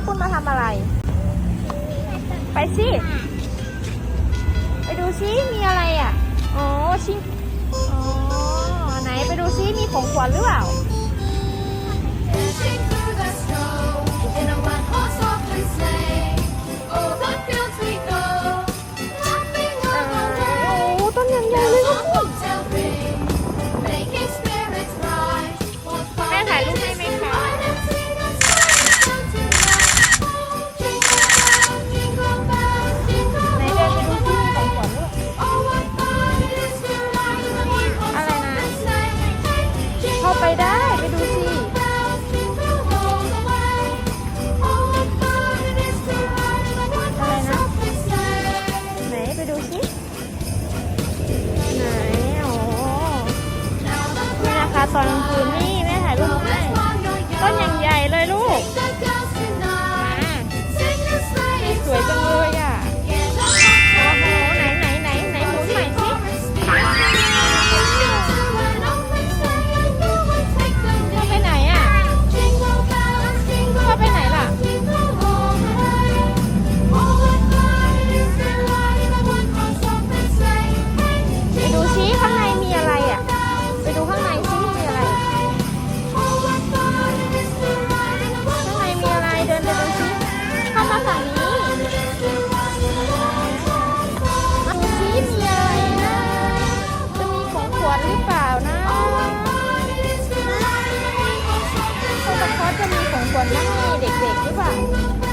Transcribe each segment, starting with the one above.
าวปุ้นมาทำอะไร ไปสิไปดูซิมีอะไรอะอ๋อชิอ๋อไหนไปดูซิมีของขวัญหรือเปล่า คืนนี่แม่ถ่ายรูปให้ เด็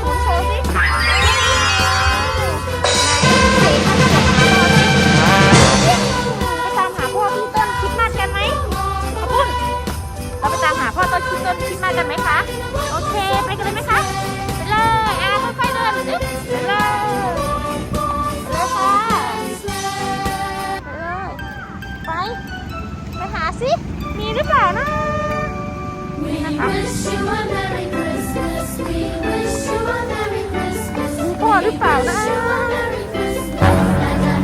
หมุนโชว์ซิหมุนโชว์ซิไหนไปตามหาพ่อพี่ต้นคริดมาสกันไหมขอบคุณเราไปตามหาพ่อต้นคริดต้นคริดมาสกันไหมคะ โอเค ไปกันเลยไหมคะ ไปเลยอะค่อยๆเดินอึ๊บไปเลยไปเลยค่ะไปเลยไป ไปหาสิ มีหรือเปล่านะ We wish you a Merry Christmas. We หรือเปล่านะจะ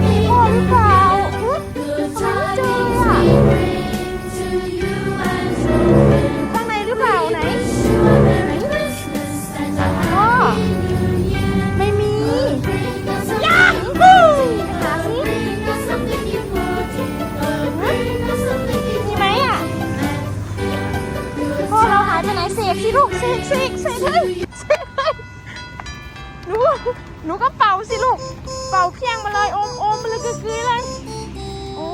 มีพ่อหรือเปล่าอุ๊ยไม่เจออะข้างในหรือเปล่าไหนพ่อไม่มีหยาบนี่ไหมอะพ่อเราหายไปไหนเสกสิลูกเสกเสกเสกเฮ้ หนูก็เป่าสิลูก เป่าเพียงมาเลยอมอมมาเลยกึกๆเลยโอ้